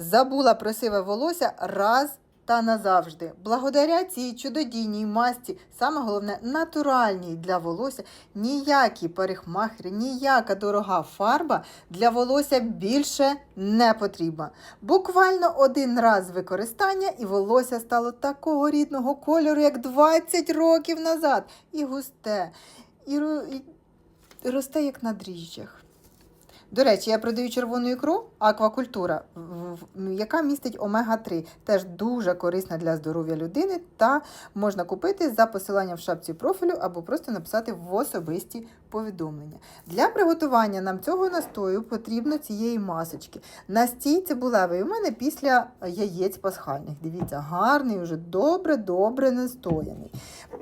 Забула про сиве волосся раз та назавжди. Благодаря цій чудодійній масті, саме головне, натуральній для волосся, ніякі парикмахери, ніяка дорога фарба для волосся більше не потрібна. Буквально один раз використання, і волосся стало такого рідного кольору, як 20 років назад. І густе, і росте, як на дріжджах. До речі, я продаю червону ікру аквакультура, в- яка містить омега-3. Теж дуже корисна для здоров'я людини та можна купити за посиланням в шапці профілю або просто написати в особисті повідомлення. Для приготування нам цього настою потрібно цієї масочки. Настій цибулевий у мене після яєць пасхальних. Дивіться, гарний, уже добре-добре настояний.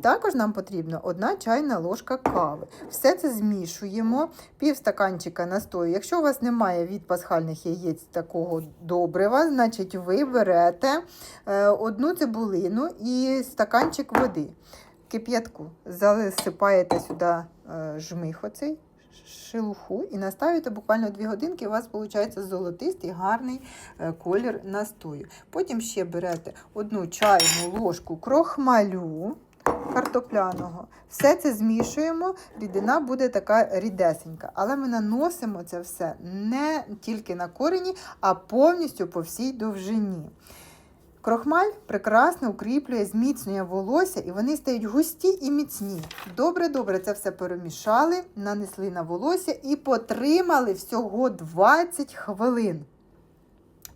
Також нам потрібно одна чайна ложка кави. Все це змішуємо, пів стаканчика настою. Якщо у вас немає від пасхальних яєць такого добрива, значить ви берете е, одну цибулину і стаканчик води. Кип'ятку засипаєте сюди е, жмих оцей, шелуху і наставите буквально 2 годинки, у вас виходить золотистий гарний е, колір настою. Потім ще берете одну чайну ложку крохмалю картопляного. Все це змішуємо, рідина буде така рідесенька. Але ми наносимо це все не тільки на корені, а повністю по всій довжині. Крохмаль прекрасно укріплює, зміцнює волосся, і вони стають густі і міцні. Добре-добре це все перемішали, нанесли на волосся і потримали всього 20 хвилин.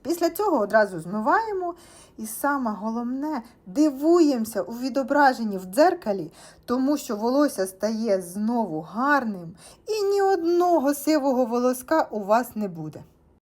Після цього одразу змиваємо і саме головне дивуємося у відображенні в дзеркалі, тому що волосся стає знову гарним і ні одного сивого волоска у вас не буде.